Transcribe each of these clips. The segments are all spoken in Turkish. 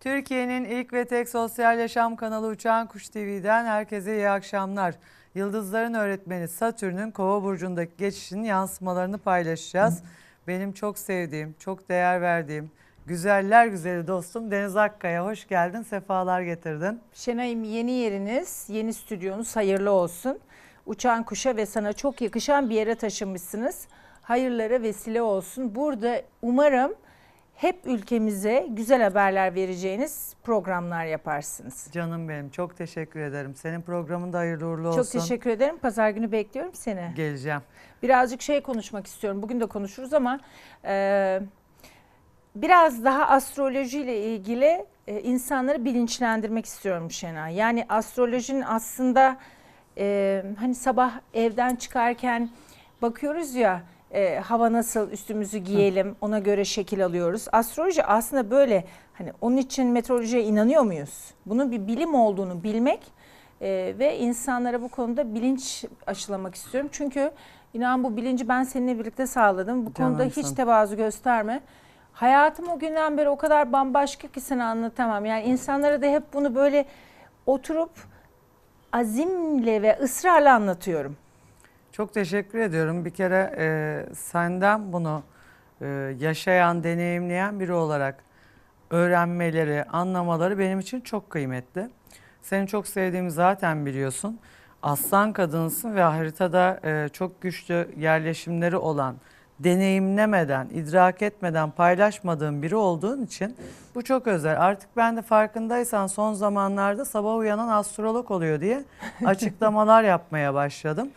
Türkiye'nin ilk ve tek sosyal yaşam kanalı Uçan Kuş TV'den herkese iyi akşamlar. Yıldızların öğretmeni Satürn'ün Kova burcundaki geçişinin yansımalarını paylaşacağız. Benim çok sevdiğim, çok değer verdiğim, güzeller güzeli dostum Deniz Akkaya hoş geldin, sefalar getirdin. Şenay'ım yeni yeriniz, yeni stüdyonuz hayırlı olsun. Uçan kuşa ve sana çok yakışan bir yere taşınmışsınız. Hayırlara vesile olsun. Burada umarım hep ülkemize güzel haberler vereceğiniz programlar yaparsınız. Canım benim çok teşekkür ederim. Senin programın da hayırlı uğurlu olsun. Çok teşekkür ederim. Pazar günü bekliyorum seni. Geleceğim. Birazcık şey konuşmak istiyorum. Bugün de konuşuruz ama e, biraz daha astrolojiyle ilgili e, insanları bilinçlendirmek istiyorum Şenay. Yani astrolojinin aslında e, hani sabah evden çıkarken bakıyoruz ya e, hava nasıl üstümüzü giyelim ona göre şekil alıyoruz. Astroloji aslında böyle hani onun için meteorolojiye inanıyor muyuz? Bunun bir bilim olduğunu bilmek e, ve insanlara bu konuda bilinç aşılamak istiyorum. Çünkü inan bu bilinci ben seninle birlikte sağladım. Bu konuda hiç tevazu gösterme. Hayatım o günden beri o kadar bambaşka ki sana anlatamam. Yani insanlara da hep bunu böyle oturup azimle ve ısrarla anlatıyorum. Çok teşekkür ediyorum. Bir kere e, senden bunu e, yaşayan, deneyimleyen biri olarak öğrenmeleri, anlamaları benim için çok kıymetli. Seni çok sevdiğimi zaten biliyorsun. Aslan kadınsın ve haritada e, çok güçlü yerleşimleri olan, deneyimlemeden, idrak etmeden paylaşmadığım biri olduğun için bu çok özel. Artık ben de farkındaysan son zamanlarda sabah uyanan astrolog oluyor diye açıklamalar yapmaya başladım.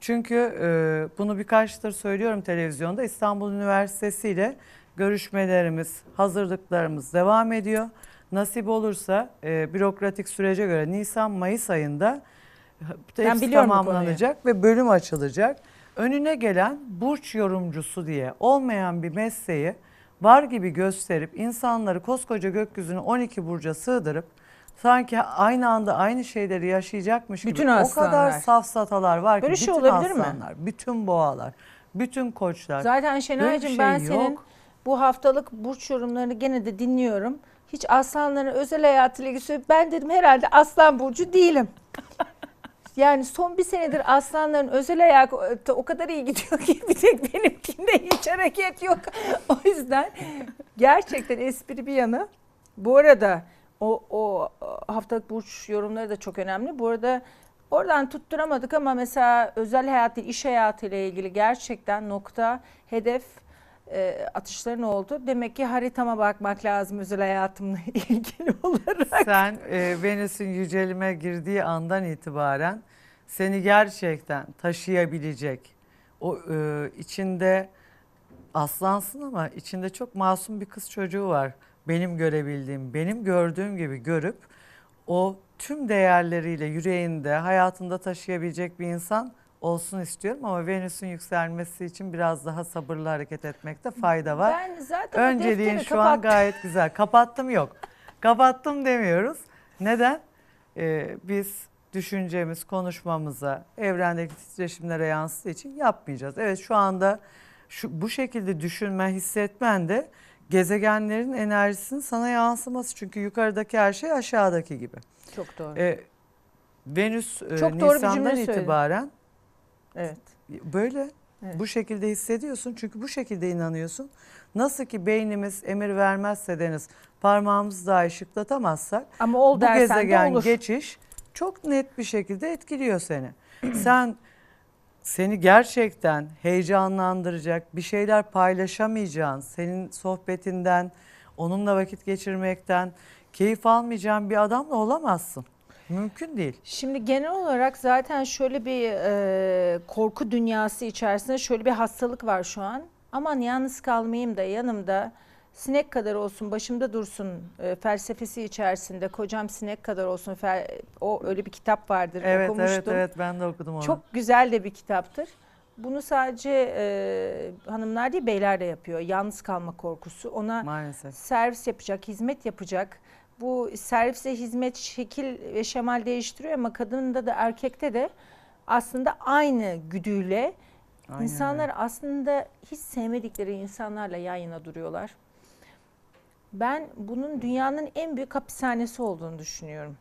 Çünkü e, bunu birkaçtır söylüyorum televizyonda İstanbul Üniversitesi ile görüşmelerimiz, hazırlıklarımız devam ediyor. Nasip olursa e, bürokratik sürece göre Nisan-Mayıs ayında hepsi tamamlanacak ve bölüm açılacak. Önüne gelen burç yorumcusu diye olmayan bir mesleği var gibi gösterip insanları koskoca gökyüzünü 12 burca sığdırıp sanki aynı anda aynı şeyleri yaşayacakmış gibi Bütün o kadar aslanlar. safsatalar var ki Böyle şey bütün olabilir mi? aslanlar, bütün boğalar, bütün koçlar. Zaten Şenay'cığım şey ben yok. senin bu haftalık burç yorumlarını gene de dinliyorum. Hiç aslanların özel hayatıyla ilgili ben dedim herhalde aslan burcu değilim. Yani son bir senedir aslanların özel hayatı o kadar iyi gidiyor ki bir tek benimkinde hiç hareket yok. O yüzden gerçekten espri bir yana. Bu arada o, o haftalık burç yorumları da çok önemli. Bu arada oradan tutturamadık ama mesela özel hayat değil, iş hayatıyla ilgili gerçekten nokta, hedef e, atışların oldu. Demek ki haritama bakmak lazım özel hayatımla ilgili olarak. Sen e, Venüs'ün yücelime girdiği andan itibaren seni gerçekten taşıyabilecek o e, içinde aslansın ama içinde çok masum bir kız çocuğu var. Benim görebildiğim, benim gördüğüm gibi görüp o tüm değerleriyle yüreğinde, hayatında taşıyabilecek bir insan olsun istiyorum ama Venüs'ün yükselmesi için biraz daha sabırlı hareket etmekte fayda var. Ben zaten Önceliğin şu an kapattım. gayet güzel. Kapattım yok. Kapattım demiyoruz. Neden? Ee, biz düşüncemiz, konuşmamıza, evrendeki titreşimlere yansıdığı için yapmayacağız. Evet şu anda şu bu şekilde düşünme, hissetmen de gezegenlerin enerjisinin sana yansıması. Çünkü yukarıdaki her şey aşağıdaki gibi. Çok doğru. Ee, Venüs e, Çok doğru bir cümle Nisan'dan itibaren evet. Böyle Evet. bu şekilde hissediyorsun çünkü bu şekilde inanıyorsun. Nasıl ki beynimiz emir vermezse deniz parmağımızı dahi şıklatamazsak Ama ol bu dersen de gezegen olur. geçiş çok net bir şekilde etkiliyor seni. Sen seni gerçekten heyecanlandıracak bir şeyler paylaşamayacağın, senin sohbetinden, onunla vakit geçirmekten keyif almayacağın bir adamla olamazsın. Mümkün değil. Şimdi genel olarak zaten şöyle bir e, korku dünyası içerisinde şöyle bir hastalık var şu an. Aman yalnız kalmayayım da yanımda sinek kadar olsun başımda dursun e, felsefesi içerisinde kocam sinek kadar olsun fel- o öyle bir kitap vardır Evet okumuştum. evet evet ben de okudum onu. Çok güzel de bir kitaptır. Bunu sadece e, hanımlar değil beyler de yapıyor. Yalnız kalma korkusu. Ona maalesef. servis yapacak, hizmet yapacak. Bu servise hizmet şekil ve şemal değiştiriyor ama kadında da erkekte de aslında aynı güdüyle Aynen insanlar aslında hiç sevmedikleri insanlarla yan yana duruyorlar. Ben bunun dünyanın en büyük hapishanesi olduğunu düşünüyorum.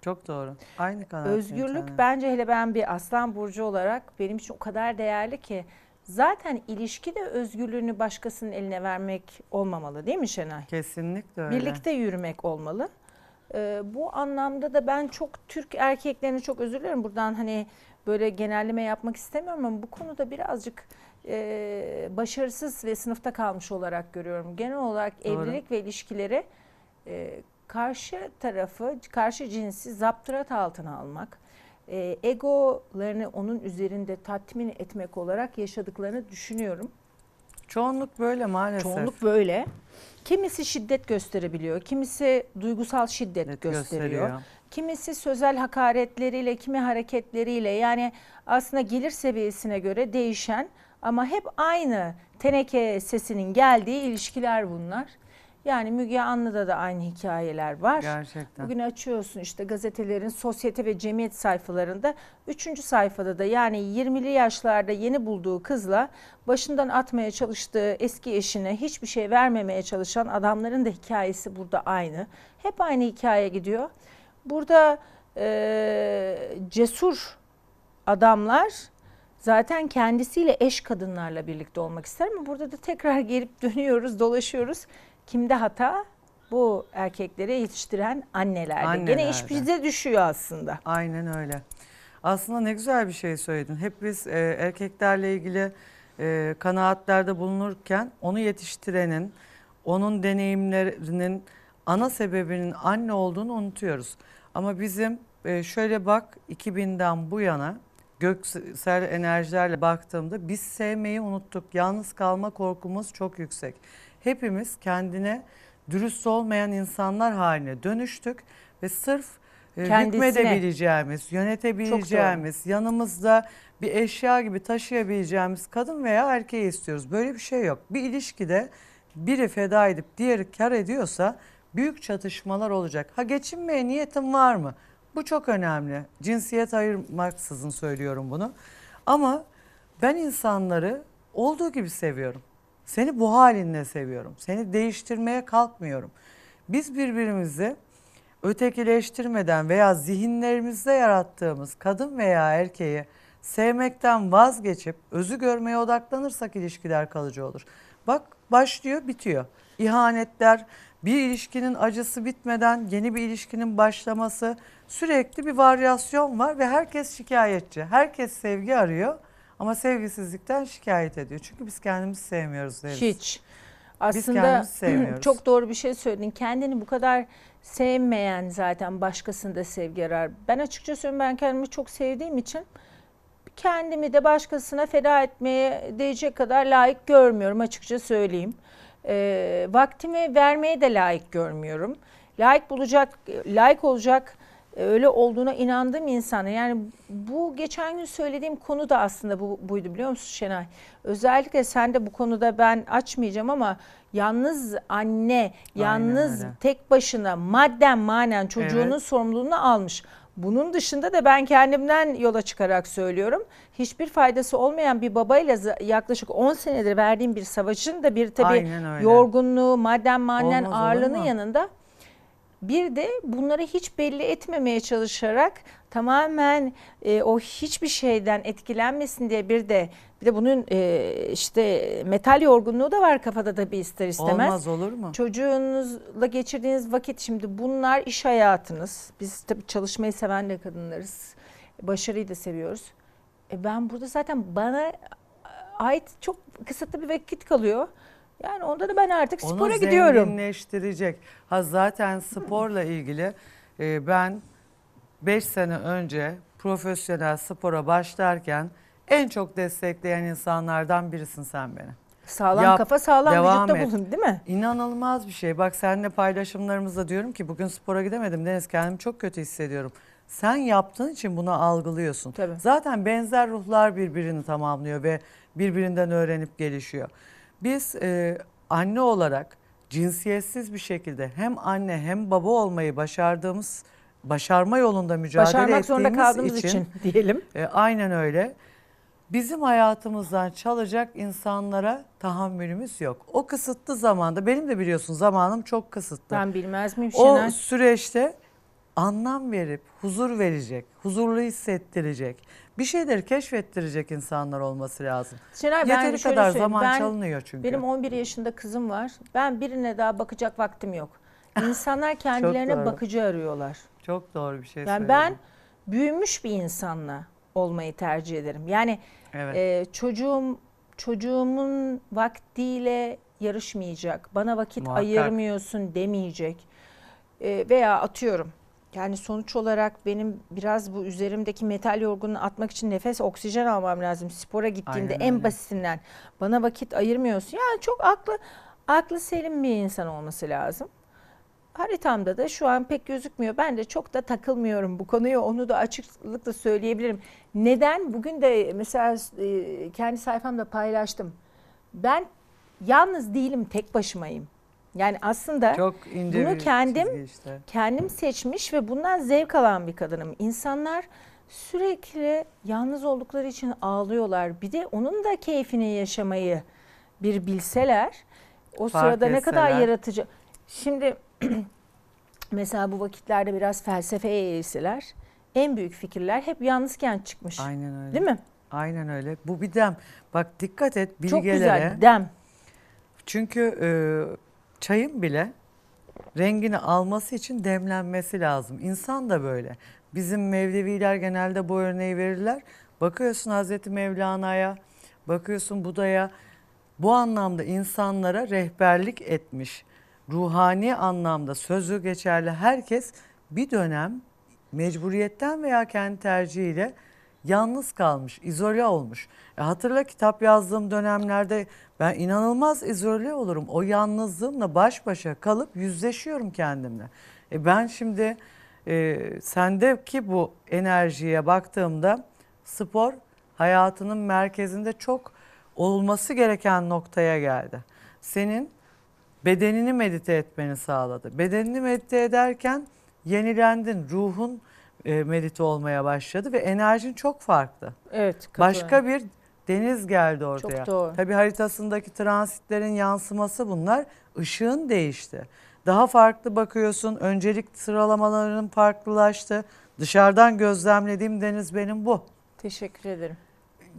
Çok doğru. Aynı kanaatteyim Özgürlük seninle. bence hele ben bir aslan burcu olarak benim için o kadar değerli ki zaten ilişki de özgürlüğünü başkasının eline vermek olmamalı değil mi Şenay? Kesinlikle öyle. Birlikte yürümek olmalı. Ee, bu anlamda da ben çok Türk erkeklerini çok özür dilerim buradan hani böyle genelleme yapmak istemiyorum ama bu konuda birazcık e, başarısız ve sınıfta kalmış olarak görüyorum. Genel olarak Doğru. evlilik ve ilişkileri e, karşı tarafı, karşı cinsi zaptırat altına almak, e, egolarını onun üzerinde tatmin etmek olarak yaşadıklarını düşünüyorum. Çoğunluk böyle maalesef. Çoğunluk böyle. Kimisi şiddet gösterebiliyor, kimisi duygusal şiddet Evet, gösteriyor. Kimisi sözel hakaretleriyle, kimi hareketleriyle yani aslında gelir seviyesine göre değişen ama hep aynı teneke sesinin geldiği ilişkiler bunlar. Yani Müge Anlı'da da aynı hikayeler var. Gerçekten. Bugün açıyorsun işte gazetelerin sosyete ve cemiyet sayfalarında. Üçüncü sayfada da yani 20'li yaşlarda yeni bulduğu kızla başından atmaya çalıştığı eski eşine hiçbir şey vermemeye çalışan adamların da hikayesi burada aynı. Hep aynı hikaye gidiyor. Burada eee, cesur adamlar zaten kendisiyle eş kadınlarla birlikte olmak ister ama burada da tekrar gelip dönüyoruz, dolaşıyoruz. Kimde hata? Bu erkekleri yetiştiren annelerde. Gene Annelerde. iş bize düşüyor aslında. Aynen öyle. Aslında ne güzel bir şey söyledin. Hep biz e, erkeklerle ilgili e, kanaatlerde bulunurken onu yetiştirenin, onun deneyimlerinin ana sebebinin anne olduğunu unutuyoruz. Ama bizim e, şöyle bak 2000'den bu yana göksel enerjilerle baktığımda biz sevmeyi unuttuk. Yalnız kalma korkumuz çok yüksek. Hepimiz kendine dürüst olmayan insanlar haline dönüştük ve sırf e, Kendisine. hükmedebileceğimiz, yönetebileceğimiz, yanımızda bir eşya gibi taşıyabileceğimiz kadın veya erkeği istiyoruz. Böyle bir şey yok. Bir ilişkide biri feda edip diğeri kar ediyorsa büyük çatışmalar olacak. Ha geçinmeye niyetin var mı? Bu çok önemli. Cinsiyet ayırmaksızın söylüyorum bunu. Ama ben insanları olduğu gibi seviyorum. Seni bu halinle seviyorum. Seni değiştirmeye kalkmıyorum. Biz birbirimizi ötekileştirmeden veya zihinlerimizde yarattığımız kadın veya erkeği sevmekten vazgeçip özü görmeye odaklanırsak ilişkiler kalıcı olur. Bak başlıyor bitiyor. İhanetler, bir ilişkinin acısı bitmeden yeni bir ilişkinin başlaması sürekli bir varyasyon var ve herkes şikayetçi. Herkes sevgi arıyor ama sevgisizlikten şikayet ediyor. Çünkü biz kendimizi sevmiyoruz deriz. Hiç. Aslında kendimizi sevmiyoruz. çok doğru bir şey söyledin. Kendini bu kadar sevmeyen zaten başkasında sevgi arar. Ben açıkça söyleyeyim ben kendimi çok sevdiğim için kendimi de başkasına feda etmeye değecek kadar layık görmüyorum açıkça söyleyeyim. Ee, vaktimi vermeye de layık görmüyorum. Layık bulacak, layık olacak e, öyle olduğuna inandığım insana. Yani bu geçen gün söylediğim konu da aslında bu, buydu biliyor musun Şenay? Özellikle sen de bu konuda ben açmayacağım ama yalnız anne, yalnız tek başına madden manen çocuğunun sorumluluğunu almış. Bunun dışında da ben kendimden yola çıkarak söylüyorum. Hiçbir faydası olmayan bir babayla yaklaşık 10 senedir verdiğim bir savaşın da bir tabii yorgunluğu, madden manen Olmaz ağırlığının yanında bir de bunları hiç belli etmemeye çalışarak tamamen e, o hiçbir şeyden etkilenmesin diye bir de bir de bunun e, işte metal yorgunluğu da var kafada tabii ister istemez. Olmaz olur mu? Çocuğunuzla geçirdiğiniz vakit şimdi bunlar iş hayatınız. Biz tabii çalışmayı seven de kadınlarız. Başarıyı da seviyoruz. E ben burada zaten bana ait çok kısıtlı bir vakit kalıyor. Yani onda da ben artık Onu spora gidiyorum. zenginleştirecek. Ha zaten sporla ilgili e, ben 5 sene önce profesyonel spora başlarken en çok destekleyen insanlardan birisin sen beni. Sağlam Yap, kafa sağlam devam vücutta et. bulun değil mi? İnanılmaz bir şey. Bak seninle paylaşımlarımızda diyorum ki bugün spora gidemedim Deniz kendimi çok kötü hissediyorum. Sen yaptığın için bunu algılıyorsun. Tabii. Zaten benzer ruhlar birbirini tamamlıyor ve birbirinden öğrenip gelişiyor. Biz e, anne olarak cinsiyetsiz bir şekilde hem anne hem baba olmayı başardığımız, başarma yolunda mücadele Başarmak zorunda ettiğimiz kaldığımız için, diyelim. e, aynen öyle. bizim hayatımızdan çalacak insanlara tahammülümüz yok. O kısıtlı zamanda benim de biliyorsun zamanım çok kısıtlı. Ben bilmez miyim o Şener? süreçte anlam verip huzur verecek, huzurlu hissettirecek, bir şeyleri keşfettirecek insanlar olması lazım. Ben Yeteri şöyle kadar zaman Ben- çalınıyor çünkü. Benim 11 yaşında kızım var. Ben birine daha bakacak vaktim yok. İnsanlar kendilerine bakıcı arıyorlar. Çok doğru bir şey Yani söyledin. ben büyümüş bir insanla olmayı tercih ederim. Yani evet. e, çocuğum çocuğumun vaktiyle yarışmayacak. Bana vakit Muhakkak. ayırmıyorsun demeyecek. E, veya atıyorum. Yani sonuç olarak benim biraz bu üzerimdeki metal yorgunluğu atmak için nefes oksijen almam lazım. Spora gittiğimde Aynen en öyle. basitinden bana vakit ayırmıyorsun. Yani çok aklı aklı selim bir insan olması lazım. Haritamda da şu an pek gözükmüyor. Ben de çok da takılmıyorum bu konuya. Onu da açıklıkla söyleyebilirim. Neden? Bugün de mesela e, kendi sayfamda paylaştım. Ben yalnız değilim, tek başımayım. Yani aslında Çok bunu kendim- işte. kendim seçmiş ve bundan zevk alan bir kadınım. İnsanlar sürekli yalnız oldukları için ağlıyorlar. Bir de onun da keyfini yaşamayı bir bilseler o Fark sırada ne kadar etseler. yaratıcı. Şimdi mesela bu vakitlerde biraz felsefeye eğilseler en büyük fikirler hep yalnızken çıkmış. Aynen öyle. Değil mi? Aynen öyle. Bu bir dem. Bak dikkat et bilgelere. Çok güzel dem. Çünkü e, çayın bile rengini alması için demlenmesi lazım. İnsan da böyle. Bizim Mevleviler genelde bu örneği verirler. Bakıyorsun Hazreti Mevlana'ya, bakıyorsun Buda'ya. Bu anlamda insanlara rehberlik etmiş. Ruhani anlamda sözü geçerli herkes bir dönem mecburiyetten veya kendi tercihiyle yalnız kalmış, izole olmuş. E hatırla kitap yazdığım dönemlerde ben inanılmaz izole olurum. O yalnızlığımla baş başa kalıp yüzleşiyorum kendimle. E ben şimdi e, sendeki bu enerjiye baktığımda spor hayatının merkezinde çok olması gereken noktaya geldi. Senin bedenini medite etmeni sağladı. Bedenini medite ederken yenilendin. Ruhun e, medite olmaya başladı ve enerjin çok farklı. Evet. katılıyorum. Başka bir deniz geldi ortaya. Çok doğru. Tabii haritasındaki transitlerin yansıması bunlar. Işığın değişti. Daha farklı bakıyorsun. Öncelik sıralamalarının farklılaştı. Dışarıdan gözlemlediğim deniz benim bu. Teşekkür ederim.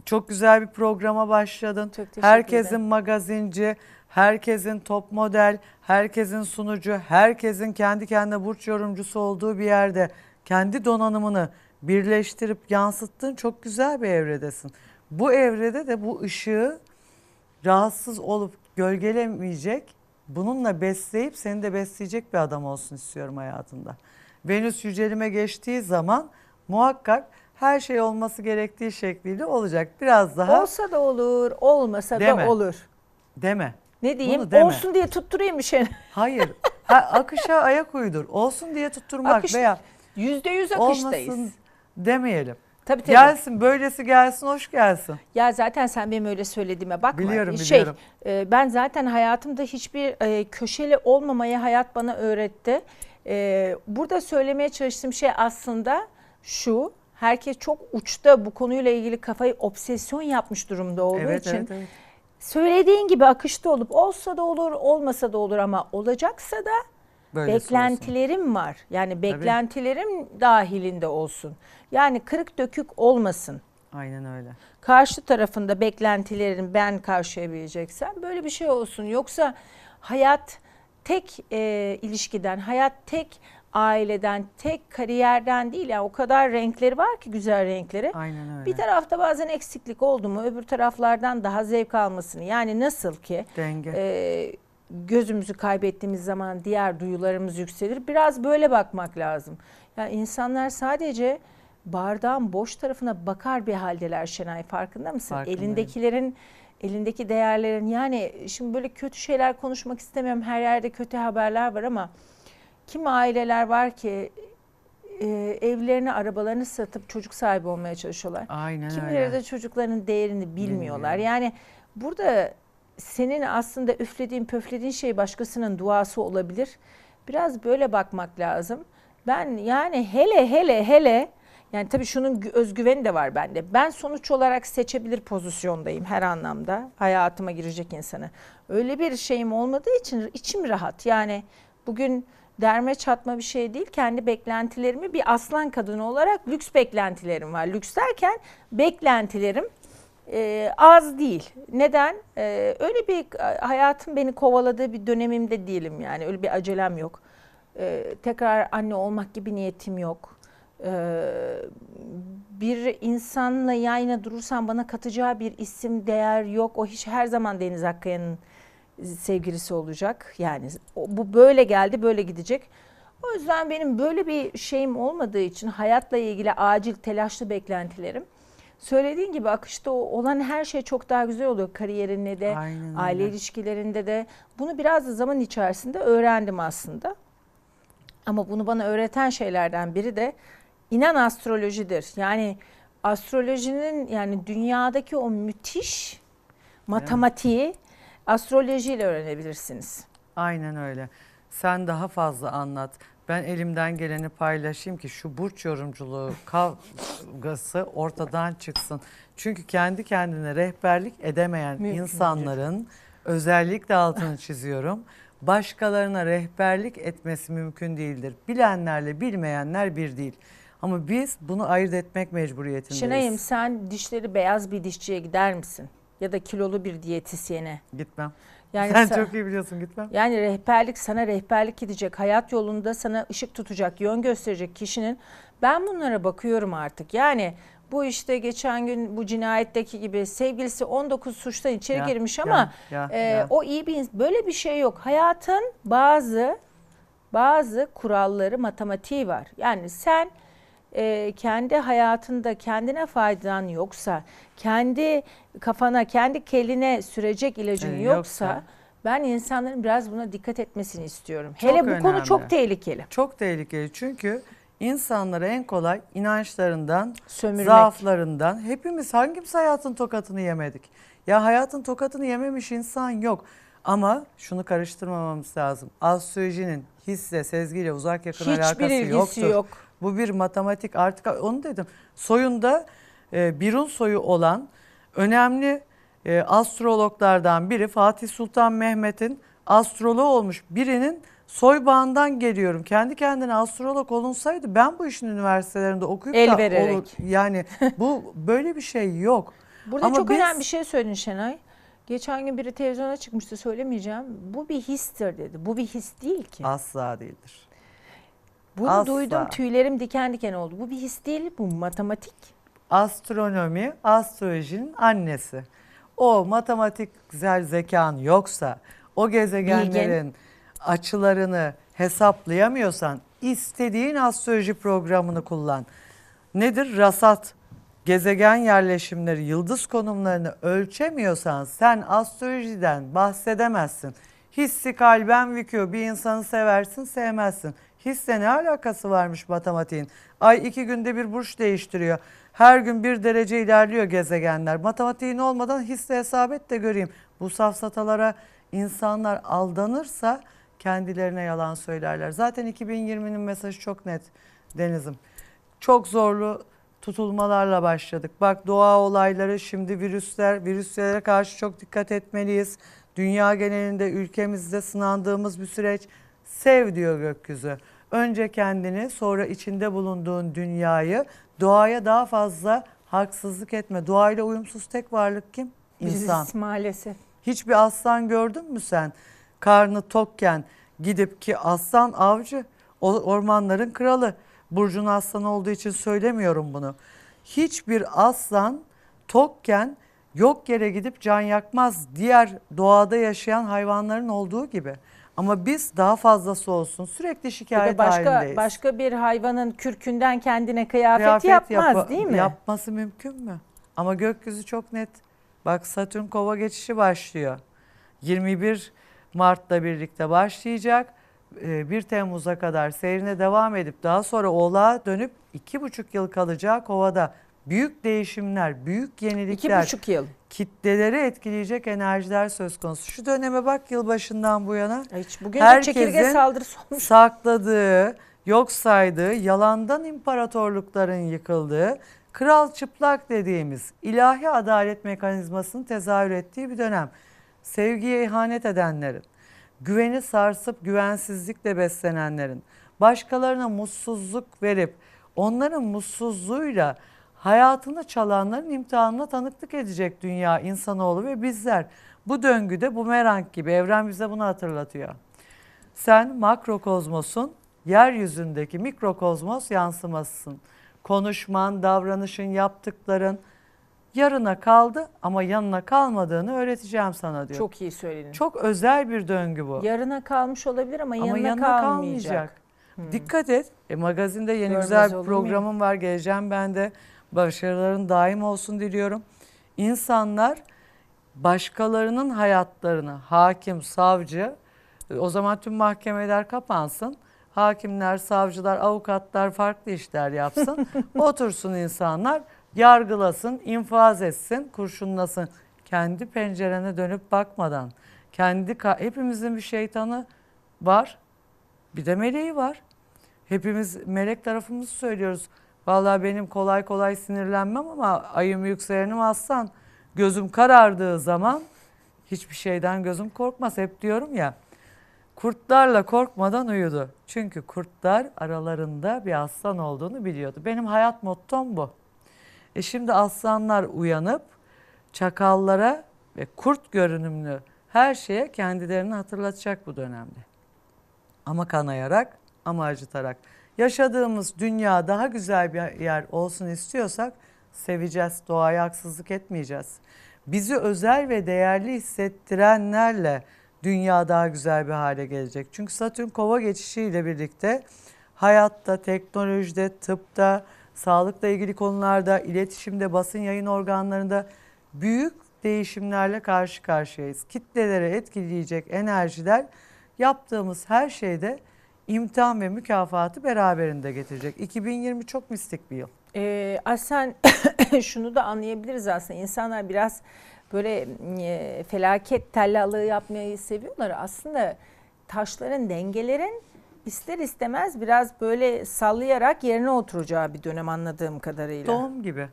Çok güzel bir programa başladın. Çok teşekkür herkesin magazinci, herkesin top model, herkesin sunucu, herkesin kendi kendine burç yorumcusu olduğu bir yerde kendi donanımını birleştirip yansıttığın çok güzel bir evredesin. Bu evrede de bu ışığı rahatsız olup gölgelemeyecek, bununla besleyip seni de besleyecek bir adam olsun istiyorum hayatında. Venüs yücelime geçtiği zaman muhakkak her şey olması gerektiği şekliyle olacak. Biraz daha Olsa da olur, olmasa Deme. da olur. deme. Ne diyeyim? Bunu deme. Olsun diye tutturayım bir şey. Hayır. Ha, akışa ayak uydur. Olsun diye tutturmak Akış- veya Yüzde yüz akıştayız. olmasın demeyelim. Tabii tabii. Gelsin böylesi gelsin hoş gelsin. Ya zaten sen benim öyle söylediğime bakma. Biliyorum, şey, biliyorum. e, ben zaten hayatımda hiçbir e, köşeli olmamayı hayat bana öğretti. E, burada söylemeye çalıştığım şey aslında şu. Herkes çok uçta bu konuyla ilgili kafayı obsesyon yapmış durumda olduğu Evet, için. evet, evet. Söylediğin gibi akışta olup olsa da olur, olmasa da olur ama olacaksa da Olsun. beklentilerim var. Yani beklentilerim dahilinde olsun. Yani kırık dökük olmasın. Aynen öyle. karşı tarafında beklentilerini ben karşılayabileceksem böyle bir şey olsun. Yoksa hayat tek e, ilişkiden, hayat tek aileden, tek kariyerden değil. Yani o kadar renkleri var ki güzel renkleri. Aynen öyle. Bir tarafta bazen eksiklik oldu mu öbür taraflardan daha zevk almasını. Yani nasıl ki Denge. e, gözümüzü kaybettiğimiz zaman diğer duyularımız yükselir. Biraz böyle bakmak lazım. Yani insanlar sadece bardağın boş tarafına bakar bir haldeler Şenay farkında mısın? Farkındayım. Elindekilerin elindeki değerlerin yani şimdi böyle kötü şeyler konuşmak istemiyorum. Her yerde kötü haberler var ama kim aileler var ki e, evlerini, arabalarını satıp çocuk sahibi olmaya çalışıyorlar. Aynen Kimileri öyle. de çocukların değerini bilmiyorlar. Bilmiyor. Yani burada senin aslında üflediğin pöflediğin şey başkasının duası olabilir. Biraz böyle bakmak lazım. Ben yani hele hele hele Yani tabii şunun gü- özgüveni de var bende. Ben sonuç olarak seçebilir pozisyondayım her anlamda hayatıma girecek insanı. Öyle bir şeyim olmadığı için içim rahat. Yani bugün derme çatma bir şey değil. Kendi beklentilerimi bir aslan kadını olarak lüks beklentilerim var. Lüks derken beklentilerim e, az değil. Neden? E, öyle bir e, hayatım beni kovaladığı bir dönemimde değilim yani. Öyle bir acelem yok. E, tekrar anne olmak gibi niyetim yok. E, bir insanla yan yana durursam bana katacağı bir isim, değer yok. O hiç her zaman Deniz Akkaya'nın sevgilisi olacak. Yani bu böyle geldi, böyle gidecek. O yüzden benim böyle bir şeyim olmadığı için hayatla ilgili acil telaşlı beklentilerim söylediğin gibi akışta olan her şey çok daha güzel oluyor kariyerinde de, Aynen öyle. aile ilişkilerinde de. Bunu biraz da zaman içerisinde öğrendim aslında. Ama bunu bana öğreten şeylerden biri de inan astrolojidir. Yani astrolojinin yani dünyadaki o müthiş matematiği astrolojiyle öğrenebilirsiniz. Aynen öyle. Sen daha fazla anlat. Ben elimden geleni paylaşayım ki şu burç yorumculuğu kavgası ortadan çıksın. Çünkü kendi kendine rehberlik edemeyen Mümkün insanların özellikle altını çiziyorum. Başkalarına rehberlik etmesi mümkün değildir. Bilenlerle bilmeyenler bir değil. Ama biz bunu ayırt etmek mecburiyetindeyiz. Şenay'ım sen dişleri beyaz bir dişçiye gider misin? Ya da kilolu bir diyetisyene. Gitmem. Yani Sen çok iyi biliyorsun gitmem. Yani rehberlik sana rehberlik gidecek, hayat yolunda sana ışık tutacak, yön gösterecek kişinin ben bunlara bakıyorum artık. Yani bu işte geçen gün bu cinayetteki gibi sevgilisi 19 suçtan içeri Ya, girmiş ya, ama ya, e, ya. o iyi bir böyle bir şey yok. Hayatın bazı bazı kuralları, matematiği var. Yani sen e, kendi hayatında kendine faydan yoksa, kendi kafana, kendi keline sürecek ilacın Evet, yoksa, yoksa. ben insanların biraz buna dikkat etmesini istiyorum. Çok Hele bu konu önemli. çok tehlikeli. Çok tehlikeli çünkü insanlara en kolay inançlarından, Sömürmek. zaaflarından hepimiz hangimiz hayatın tokatını yemedik? Ya hayatın tokatını yememiş insan yok. Ama şunu karıştırmamamız lazım. Astrolojinin hisse, sezgiyle uzak yakın Hiçbir alakası ilgisi yoktur. yok. Bu bir matematik artık onu dedim. Soyunda e, Birun soyu olan önemli e, astrologlardan biri Fatih Sultan Mehmet'in astroloğu olmuş birinin soy bağından geliyorum. Kendi kendine astrolog olunsaydı ben bu işin üniversitelerinde okuyup El da vererek. olur. Yani bu böyle bir şey yok. Burada Ama çok biz- önemli bir şey söyledin Şenay. Geçen gün biri televizyona çıkmıştı söylemeyeceğim. Bu bir histir dedi. Bu bir his değil ki. Asla değildir. Bunu asla. duydum tüylerim diken diken oldu. Bu bir his değil bu matematik. Astronomi astrolojinin annesi. O matematiksel zekan yoksa, o gezegenlerin açılarını hesaplayamıyorsan istediğin astroloji programını kullan. Nedir? Rasat. Gezegen yerleşimleri, yıldız konumlarını ölçemiyorsan sen astrolojiden bahsedemezsin. Hissi kalben büküyor. Bir insanı seversin, sevmezsin. Hisse ne alakası varmış matematiğin? Ay iki günde bir burç değiştiriyor. Her gün bir derece ilerliyor gezegenler. Matematiğin olmadan hisse hesap et de göreyim. Bu safsatalara insanlar aldanırsa kendilerine yalan söylerler. Zaten 2020'nin mesajı çok net Deniz'im. Çok zorlu tutulmalarla başladık. Bak doğa olayları şimdi virüsler, virüslere karşı çok dikkat etmeliyiz. Dünya genelinde ülkemizde sınandığımız bir süreç. Sev diyor gökyüzü. Önce kendini sonra içinde bulunduğun dünyayı doğaya daha fazla haksızlık etme. Doğayla uyumsuz tek varlık kim? İnsan. Biziz maalesef. Hiçbir aslan gördün mü sen? Karnı tokken gidip ki aslan avcı, ormanların kralı. Burcun aslan olduğu için söylemiyorum bunu. Hiçbir aslan tokken yok yere gidip can yakmaz. Diğer doğada yaşayan hayvanların olduğu gibi. Ama biz daha fazlası olsun sürekli şikayet da başka halindeyiz. başka bir hayvanın kürkünden kendine kıyafet, Kıyafet yapmaz yapa- değil mi? Yapması mümkün mü? Ama gökyüzü çok net. Bak Satürn kova geçişi başlıyor. 21 Mart'la birlikte başlayacak. Ee, 1 Temmuz'a kadar seyrine devam edip daha sonra Oğlak'a dönüp 2,5 yıl kalacağı kovada. Büyük değişimler, büyük İki yenilikler, buçuk yıl. kitleleri etkileyecek enerjiler söz konusu. Şu döneme bak yılbaşından bu yana Hiç bugün de Herkesin çekirge saldırısı olmuş. sakladığı, yok saydığı, yalandan imparatorlukların yıkıldığı, kral çıplak dediğimiz ilahi adalet mekanizmasının tezahür ettiği bir dönem. Sevgiye ihanet edenlerin, güveni sarsıp güvensizlikle beslenenlerin, başkalarına mutsuzluk verip onların mutsuzluğuyla hayatını çalanların imtihanına tanıklık edecek dünya insanoğlu ve bizler. Bu döngüde bumerang gibi evren bize bunu hatırlatıyor. Sen makrokozmosun yeryüzündeki mikrokozmos yansımasısın. Konuşman, davranışın, yaptıkların yarına kaldı ama yanına kalmadığını öğreteceğim sana diyor. Çok, Çok iyi söyledin. özel bir döngü bu. Yarına kalmış olabilir ama, ama yanına, yanına kalmayacak. kalmayacak. Dikkat et. E, magazinde yeni Görmez güzel bir programım var. Geleceğim ben de. Başarıların daim olsun diliyorum. İnsanlar başkalarının hayatlarını hakim, savcı e, o zaman tüm mahkemeler kapansın. Hakimler, savcılar, avukatlar farklı işler yapsın. Otursun insanlar, yargılasın, infaz etsin, kurşunlasın. Kendi pencerene dönüp bakmadan. Kendi hepimizin bir şeytanı var. Bir de meleği var. Hepimiz melek tarafımızı söylüyoruz. Vallahi benim kolay kolay sinirlenmem ama ayım yükselenim aslan. Gözüm karardığı zaman hiçbir şeyden gözüm korkmaz. Hep diyorum ya. Kurtlarla korkmadan uyudu. Çünkü kurtlar aralarında bir aslan olduğunu biliyordu. Benim hayat mottom bu. E şimdi aslanlar uyanıp çakallara ve kurt görünümlü her şeye kendilerini hatırlatacak bu dönemde. Ama kanayarak ama acıtarak. Yaşadığımız dünya daha güzel bir yer olsun istiyorsak seveceğiz, doğaya haksızlık etmeyeceğiz. Bizi özel ve değerli hissettirenlerle dünya daha güzel bir hale gelecek. Çünkü Satürn kova geçişiyle birlikte hayatta, teknolojide, tıpta, sağlıkla ilgili konularda, iletişimde, basın yayın organlarında büyük değişimlerle karşı karşıyayız. Kitlelere etkileyecek enerjiler yaptığımız her şeyde imtihan ve mükafatı beraberinde getirecek. 2020 çok mistik bir yıl. Ee, Aslen şunu da anlayabiliriz aslında. İnsanlar biraz böyle e, felaket tellallığı yapmayı seviyorlar. Aslında taşların, dengelerin ister istemez biraz böyle sallayarak yerine oturacağı bir dönem anladığım kadarıyla. Doğum gibi.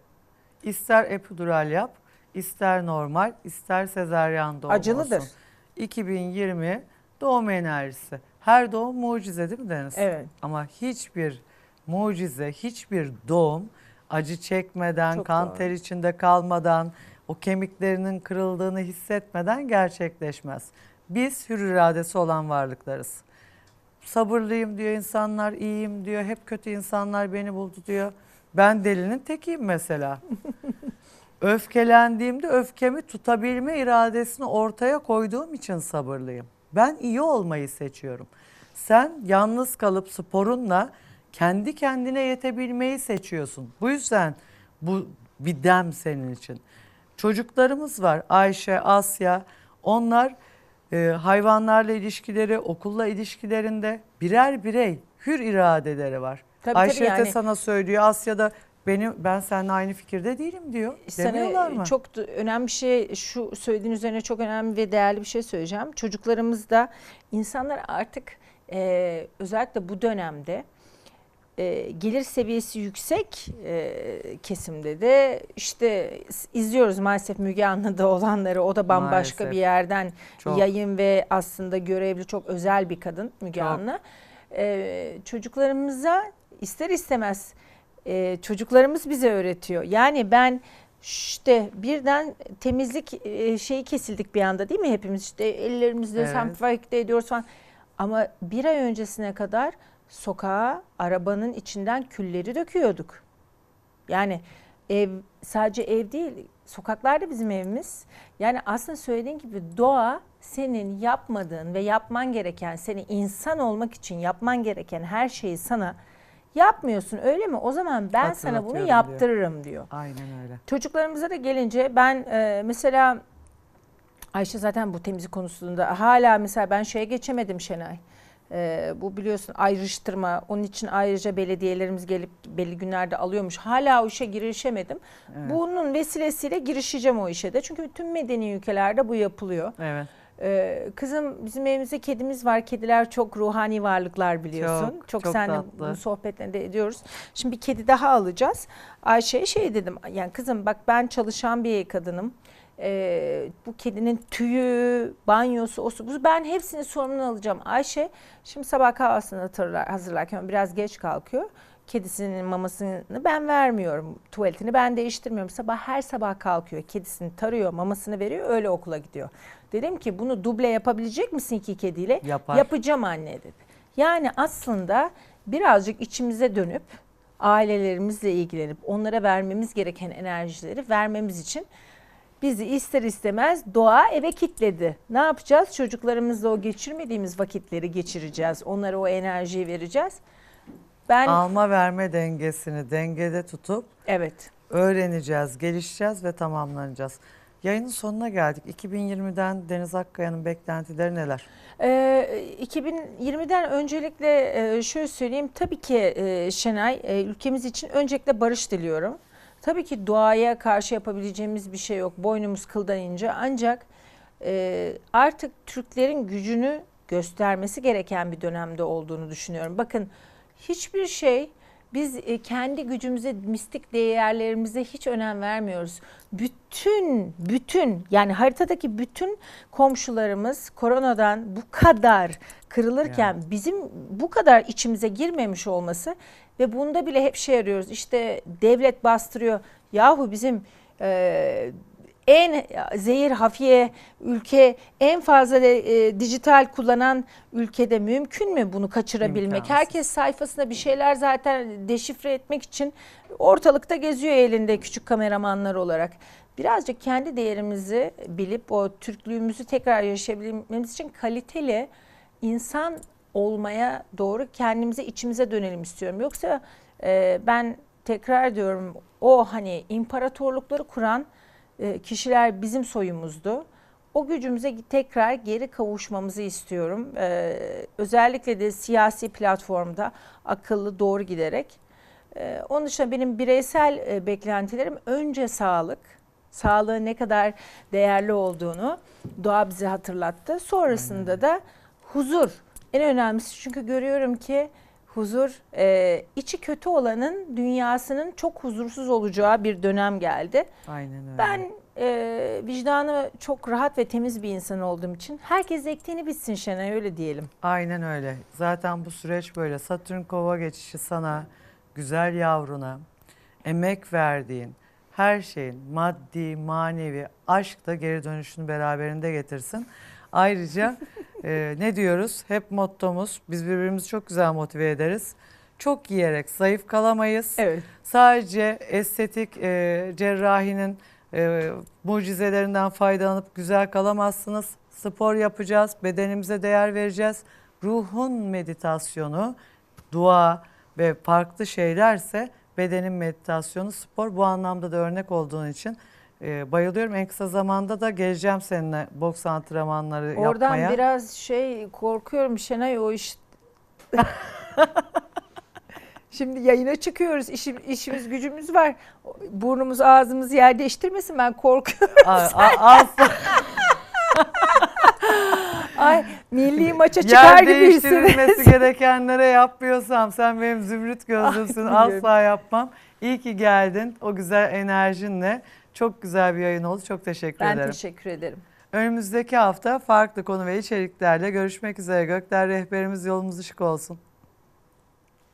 İster epidural yap, ister normal, ister sezaryen doğum Acılıdır. olsun. 2020 doğum enerjisi. Her doğum mucize değil mi Deniz? Evet. Ama hiçbir mucize, hiçbir doğum acı çekmeden, Çok kan doğru. ter içinde kalmadan, o kemiklerinin kırıldığını hissetmeden gerçekleşmez. Biz hür iradesi olan varlıklarız. Sabırlıyım diyor insanlar, iyiyim diyor, hep kötü insanlar beni buldu diyor. Ben delinin tekiyim mesela. Öfkelendiğimde öfkemi tutabilme iradesini ortaya koyduğum için sabırlıyım. Ben iyi olmayı seçiyorum. Sen yalnız kalıp sporunla kendi kendine yetebilmeyi seçiyorsun. Bu yüzden bu bir dem senin için. Çocuklarımız var Ayşe, Asya. Onlar e, hayvanlarla ilişkileri, okulla ilişkilerinde birer birey hür iradeleri var. Tabii, Ayşe tabii de yani- sana söylüyor Asya'da benim ben seninle aynı fikirde değilim diyor. Demiyorlar Sana mı? çok önemli bir şey şu söylediğin üzerine çok önemli ve değerli bir şey söyleyeceğim. Çocuklarımızda insanlar artık e, özellikle bu dönemde e, gelir seviyesi yüksek e, kesimde de işte izliyoruz maalesef Müge Anlı'da olanları o da bambaşka Maalesef. bir yerden Çok. yayın ve aslında görevli çok özel bir kadın Müge Çok. Anlı. E, çocuklarımıza ister istemez e, çocuklarımız bize öğretiyor. Yani ben işte birden temizlik e, şeyi kesildik bir anda değil mi hepimiz işte ellerimizle Evet. dezenfekte ediyoruz falan. Ama bir ay öncesine kadar sokağa arabanın içinden külleri döküyorduk. Yani ev sadece ev değil sokaklar da bizim evimiz. Yani aslında söylediğin gibi doğa senin yapmadığın ve yapman gereken seni insan olmak için yapman gereken her şeyi sana yapmıyorsun öyle mi? O zaman ben sana bunu yaptırırım diyor. Aynen öyle. Çocuklarımıza da gelince ben e, mesela Ayşe zaten bu temizlik konusunda hala mesela ben şeye geçemedim Şenay. E, bu biliyorsun ayrıştırma onun için ayrıca belediyelerimiz gelip belli günlerde alıyormuş. Hala o işe girişemedim. Evet. Bunun vesilesiyle girişeceğim o işe de. Çünkü tüm medeni ülkelerde bu yapılıyor. Evet. Ee, kızım bizim evimizde kedimiz var. Kediler çok ruhani varlıklar biliyorsun. Çok, Çok, çok seninle tatlı. bunu sohbetlerinde ediyoruz. Şimdi bir kedi daha alacağız. Ayşe'ye şey dedim. Yani kızım bak ben çalışan bir kadınım. Ee, bu kedinin tüyü, banyosu, osu, busu ben hepsini sorumluluğunu alacağım. Ayşe şimdi sabah kahvaltısını hatırlar, hazırlarken biraz geç kalkıyor. Kedisinin mamasını ben vermiyorum. Tuvaletini ben değiştirmiyorum. Sabah her sabah kalkıyor. Kedisini tarıyor, mamasını veriyor, öyle okula gidiyor. Dedim ki bunu duble yapabilecek misin iki kediyle? Yapar. Yapacağım anne dedi. Yani aslında birazcık içimize dönüp ailelerimizle ilgilenip onlara vermemiz gereken enerjileri vermemiz için bizi ister istemez doğa eve kitledi. Ne yapacağız? Çocuklarımızla o geçirmediğimiz vakitleri geçireceğiz. Onlara o enerjiyi vereceğiz. Ben Alma verme dengesini dengede tutup evet. öğreneceğiz, gelişeceğiz ve tamamlanacağız. Yayının sonuna geldik. 2020'den Deniz Akkaya'nın beklentileri neler? Ee, 2020'den öncelikle e, şöyle söyleyeyim. Tabii ki e, Şenay e, ülkemiz için öncelikle barış diliyorum. Tabii ki doğaya karşı yapabileceğimiz bir şey yok. Boynumuz kıldan ince. Ancak e, artık Türklerin gücünü göstermesi gereken bir dönemde olduğunu düşünüyorum. Bakın hiçbir şey biz e, kendi gücümüze, mistik değerlerimize hiç önem vermiyoruz. Bütün, bütün yani haritadaki bütün komşularımız koronadan bu kadar kırılırken bizim bu kadar içimize girmemiş olması ve bunda bile hep şey arıyoruz. İşte devlet bastırıyor. Yahu bizim e, en zehir hafiye ülke en fazla e, dijital kullanan ülkede mümkün mü bunu kaçırabilmek? İmkansız. Herkes sayfasında bir şeyler zaten deşifre etmek için ortalıkta geziyor elinde küçük kameramanlar olarak. Birazcık kendi değerimizi bilip o Türklüğümüzü tekrar yaşayabilmemiz için kaliteli insan olmaya doğru kendimize içimize dönelim istiyorum. Yoksa e, ben tekrar diyorum o hani imparatorlukları kuran e, kişiler bizim soyumuzdu. O gücümüze tekrar geri kavuşmamızı istiyorum. E, özellikle de siyasi platformda akıllı doğru giderek. E, onun dışında benim bireysel e, beklentilerim önce sağlık. Sağlığın ne kadar değerli olduğunu doğa bize hatırlattı. Sonrasında da huzur. En önemlisi çünkü görüyorum ki huzur e, içi kötü olanın dünyasının çok huzursuz olacağı bir dönem geldi. Aynen öyle. Ben e, vicdanı çok rahat ve temiz bir insan olduğum için herkes ektiğini bitsin Şenay öyle diyelim. Aynen öyle. Zaten bu süreç böyle. Satürn kova geçişi sana, güzel yavruna, emek verdiğin her şeyin maddi, manevi, aşk da geri dönüşünü beraberinde getirsin. Ayrıca e, ne diyoruz? Hep mottomuz, biz birbirimizi çok güzel motive ederiz. Çok yiyerek zayıf kalamayız. Evet. Sadece estetik e, cerrahinin e, mucizelerinden faydalanıp güzel kalamazsınız. Spor yapacağız, bedenimize değer vereceğiz. Ruhun meditasyonu, dua ve farklı şeylerse bedenin meditasyonu, spor bu anlamda da örnek olduğun için e, bayılıyorum. En kısa zamanda da geleceğim seninle boks antrenmanları Oradan yapmaya. biraz şey korkuyorum Şenay o iş. Şimdi yayına çıkıyoruz. İşim, işimiz gücümüz var. Burnumuz ağzımız yer değiştirmesin ben korkuyorum. A- Ay milli maça çıkar yer gibi değiştirilmesi gerekenlere yapmıyorsam sen benim zümrüt gözlümsün Ay, asla yapmam. İyi ki geldin o güzel enerjinle. Çok güzel bir yayın oldu. Çok teşekkür Ben ederim. teşekkür ederim. Önümüzdeki hafta farklı konu ve içeriklerle görüşmek üzere. Gökler rehberimiz yolumuz ışık olsun.